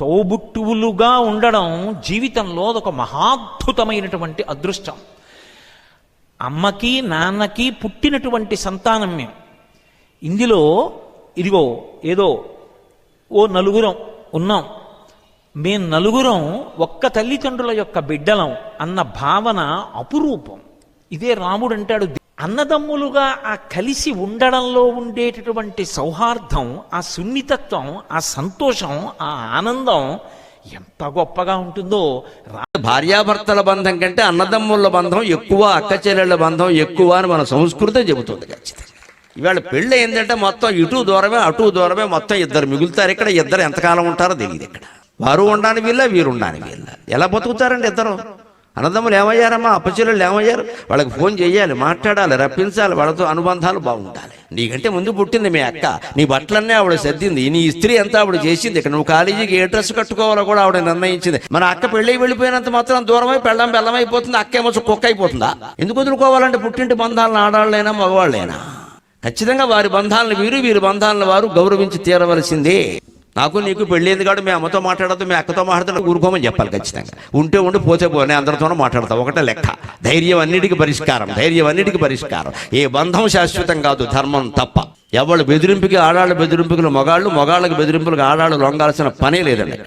తోబుట్టువులుగా ఉండడం జీవితంలో అదొక మహాద్భుతమైనటువంటి అదృష్టం. అమ్మకి నాన్నకి పుట్టినటువంటి సంతానం మేము ఇందులో ఇదిగో ఏదో ఓ నలుగురం ఉన్నాం. మేం నలుగురం ఒక్క తల్లిదండ్రుల యొక్క బిడ్డలం అన్న భావన అపురూపం. ఇదే రాముడు అంటాడు అన్నదమ్ములుగా ఆ కలిసి ఉండడంలో ఉండేటటువంటి సౌహార్దం ఆ సున్నితత్వం ఆ సంతోషం ఆ ఆనందం ఎంత గొప్పగా ఉంటుందో. భార్యాభర్తల బంధం కంటే అన్నదమ్ముల బంధం ఎక్కువ అక్క చెల్లెళ్ళ బంధం ఎక్కువ అని మన సంస్కృతే చెబుతుంది ఖచ్చితంగా. ఇవాళ పెళ్ళి ఏంటంటే మొత్తం ఇటు దూరమే అటు దూరమే మొత్తం ఇద్దరు మిగులుతారు. ఇక్కడ ఇద్దరు ఎంతకాలం ఉంటారో తెలియదు ఇక్కడ. వారు ఉండడానికి వీళ్ళ వీరు ఉండడానికి వీళ్ళ. ఎలా బతుకుతారండి ఇద్దరు? అన్నదమ్ములు ఏమయ్యారమ్మా? అప్పచెల్లెళ్ళు ఏమయ్యారు? వాళ్ళకి ఫోన్ చేయాలి మాట్లాడాలి రప్పించాలి వాళ్ళతో అనుబంధాలు బాగుండాలి. నీకంటే ముందు పుట్టింది మీ అక్క. నీ బట్టలన్నీ ఆవిడ సర్దింది. నీ ఇస్త్రీ అంతా ఆవిడ చేసింది. ఇక్కడ నువ్వు కాలేజీకి ఏ డ్రెస్ కట్టుకోవాలో కూడా ఆవిడ నిర్ణయించింది. మన అక్క పెళ్ళి వెళ్ళిపోయినంత మాత్రం దూరమై పెళ్ళం బెల్లం అయిపోతుంది. అక్క ఏమో కుక్క అయిపోతుందా? ఎందుకు వదులుకోవాలంటే పుట్టింటి బంధాలను ఆడాళ్ళైనా మగవాళ్ళైనా. ఖచ్చితంగా వారి బంధాలను వీరు వీరి బంధాలను వారు గౌరవించి తీరవలసిందే. నాకు నీకు పెళ్ళేంది కాదు మీ అమ్మతో మాట్లాడద్దు మీ అక్కతో మాట్లాడుతూ ఊరుకోమని చెప్పాలి ఖచ్చితంగా. ఉంటే ఉండి పోతే పోనే అందరితోనూ మాట్లాడతాం ఒకటే లెక్క. ధైర్యం అన్నిటికీ పరిష్కారం. ధైర్యం అన్నిటికీ పరిష్కారం. ఏ బంధం శాశ్వతం కాదు ధర్మం తప్ప. ఎవళ్ళు బెదిరింపుకి ఆడాళ్ళ బెదిరింపుకి మగాళ్ళు మగాళ్ళకి బెదిరింపులకు ఆడాళ్ళు లొంగాల్సిన పనే లేదండి